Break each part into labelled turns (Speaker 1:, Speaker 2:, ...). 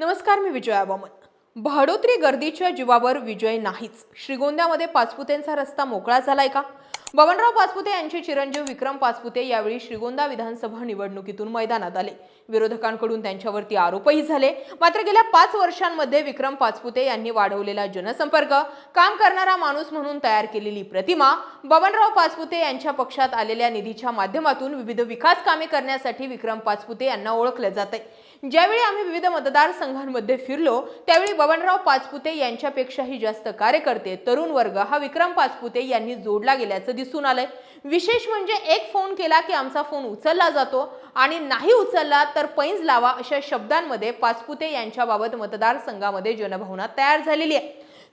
Speaker 1: नमस्कार मी विजया वामन भाडोत्री गर्दीच्या जीवावर विजय नाहीच. श्रीगोंद्यामध्ये पाचपुतेंचा रस्ता मोकळा झालाय का? बबनराव पाचपुते यांचे चिरंजीव विक्रम पाचपुते यावेळी श्रीगोंदा विधानसभा निवडणुकीतून मैदानात आले. विरोधकांकडून त्यांच्यावरती आरोपही झाले. मात्र गेल्या पाच वर्षांमध्ये विक्रम पाचपुते यांनी वाढवलेला जनसंपर्क काम करणारा माणूस म्हणून तयार केलेली प्रतिमा बबनराव पाचपुते यांच्या पक्षात आलेल्या निधीच्या माध्यमातून विविध विकास कामे करण्यासाठी विक्रम पाचपुते यांना ओळखलं जात आहे ज्यावेळी आम्ही विविध मतदारसंघांमध्ये फिरलो त्यावेळी बबनराव पाचपुते यांच्यापेक्षाही जास्त कार्यकर्ते तरुण वर्ग हा विक्रम पाचपुते यांनी जोडला गेल्याचं दिसून आलंय. विशेष म्हणजे एक फोन केला की आमचा फोन उचलला जातो आणि नाही उचलला तर पैंज लावा अशा शब्दांमध्ये पाचपुते यांच्याबाबत मतदारसंघामध्ये जनभावना तयार झालेली आहे.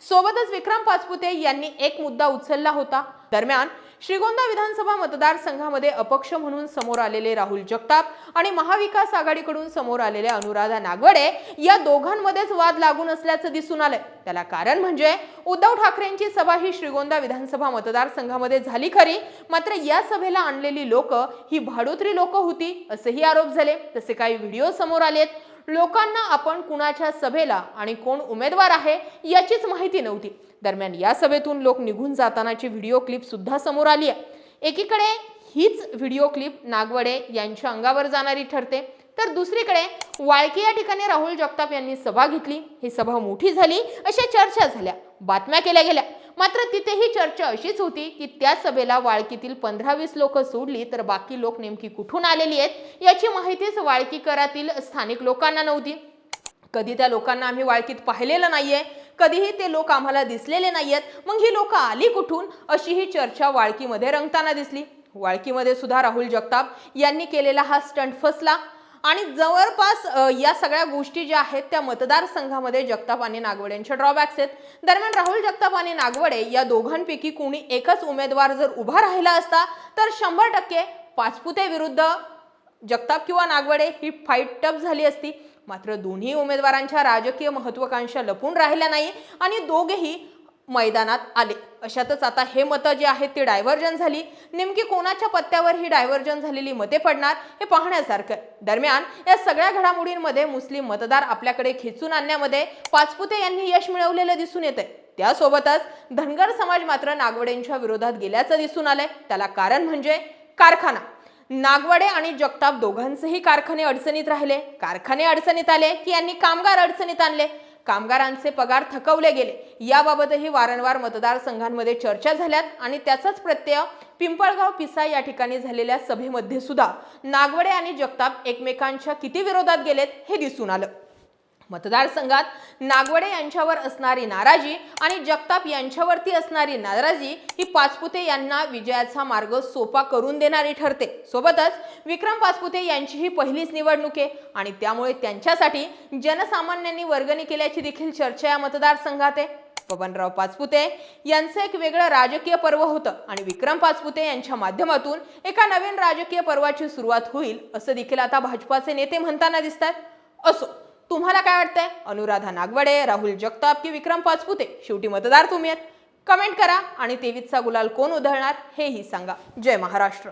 Speaker 1: सोबतच विक्रम पाचपुते यांनी एक मुद्दा उचलला होता. दरम्यान श्रीगोंदा विधानसभा मतदारसंघामध्ये अपक्ष म्हणून समोर आलेले राहुल जगताप आणि महाविकास आघाडीकडून समोर आलेले अनुराधा नागवडे या दोघांमध्येच वाद लागून असल्याचं दिसून आलंय. त्याला कारण म्हणजे उद्धव ठाकरेंची सभा ही श्रीगोंदा विधानसभा मतदारसंघामध्ये झाली खरी मात्र या सभेला आणलेली लोक ही भाडोत्री लोक होती असेही आरोप झाले. तसे काही व्हिडिओ समोर आलेत. लोकांना आपण कुणाच्या सभेला आणि कोण उमेदवार आहे याचीच माहिती नव्हती. दरम्यान या सभेतून लोक निघून जातानाची व्हिडिओ क्लिप सुद्धा समोर आली आहे. एकीकडे हीच व्हिडिओ क्लिप नागवडे यांच्या अंगावर जाणारी ठरते. तर दुसरीकडे वाळकी या ठिकाणी राहुल जगताप यांनी सभा घेतली. ही सभा मोठी झाली. अशा चर्चा झाल्या. बातम्या केल्या गेल्या. मात्र तिथेही चर्चा अशीच होती की त्या सभेला वाळकीतील पंधरा वीस लोक सोडली तर बाकी लोक नेमकी कुठून आलेली आहेत याची माहितीच वाळकीकरातील स्थानिक लोकांना नव्हती. कधी त्या लोकांना आम्ही वाळकीत पाहिलेलं नाहीये कधीही ते लोक आम्हाला दिसलेले नाहीयेत मग ही लोक आली कुठून? अशी ही चर्चा वाळकीमध्ये रंगताना दिसली. वाळकीमध्ये सुद्धा राहुल जगताप यांनी केलेला हा स्टंट फसला. आणि जवळपास या सगळ्या गोष्टी ज्या आहेत त्या मतदारसंघामध्ये जगताप आणि नागवडे यांच्या ड्रॉबॅक्स आहेत. दरम्यान राहुल जगताप आणि नागवडे या दोघांपैकी कोणी एकच उमेदवार जर उभा राहिला असता तर शंभर टक्के पाचपुते विरुद्ध जगताप किंवा नागवडे ही फाईट टप झाली असती. मात्र दोन्ही उमेदवारांच्या राजकीय महत्वाकांक्षा लपून राहिल्या नाही आणि दोघेही मैदानात आले. अशातच आता हे मतं जे आहेत ती डायव्हर्जन झाली. नेमकी कोणाच्या पत्त्यावर ही डायव्हर्जन झालेली मते पडणार हे पाहण्यासारखं. दरम्यान या सगळ्या घडामोडींमध्ये मुस्लिम मतदार आपल्याकडे खेचून आणण्यामध्ये पाचपुते यांनी यश मिळवलेलं दिसून येतंय. त्यासोबतच धनगर समाज मात्र नागवडेंच्या विरोधात गेल्याचं दिसून आलंय. त्याला कारण म्हणजे कारखाना. नागवडे आणि जगताप दोघांचेही कारखाने अडचणीत राहिले. कारखाने अडचणीत आले की यांनी कामगार अडचणीत आणले. कामगारांचे पगार थकवले गेले. याबाबतही वारंवार मतदारसंघांमध्ये चर्चा झाल्यात आणि त्याचाच प्रत्यय पिंपळगाव पिसा या ठिकाणी झालेल्या सभेमध्ये सुद्धा. नागवडे आणि जगताप एकमेकांच्या किती विरोधात गेलेत हे दिसून आलं. मतदारसंघात नागवडे यांच्यावर असणारी नाराजी आणि जगताप यांच्यावरती असणारी नाराजी ही पाचपुते यांना विजयाचा मार्ग सोपा करून देणारी ठरते. सोबतच विक्रम पाचपुते यांची ही पहिलीच निवडणूक आहे आणि त्यामुळे त्यांच्यासाठी जनसामान्यांनी वर्गणी केल्याची देखील चर्चा या मतदारसंघात आहे. बबनराव पाचपुते यांचं एक वेगळं राजकीय पर्व होतं आणि विक्रम पाचपुते यांच्या माध्यमातून एका नवीन राजकीय पर्वाची सुरुवात होईल असं देखील आता भाजपाचे नेते म्हणताना दिसतात असो. तुम्हाला काय वाटतंय? अनुराधा नागवडे राहुल जगताप की विक्रम पाचपुते? शेवटी मतदार तुम्ही आहेत. कमेंट करा आणि तेवीसचा गुलाल कोण उधळणार हेही सांगा. जय महाराष्ट्र.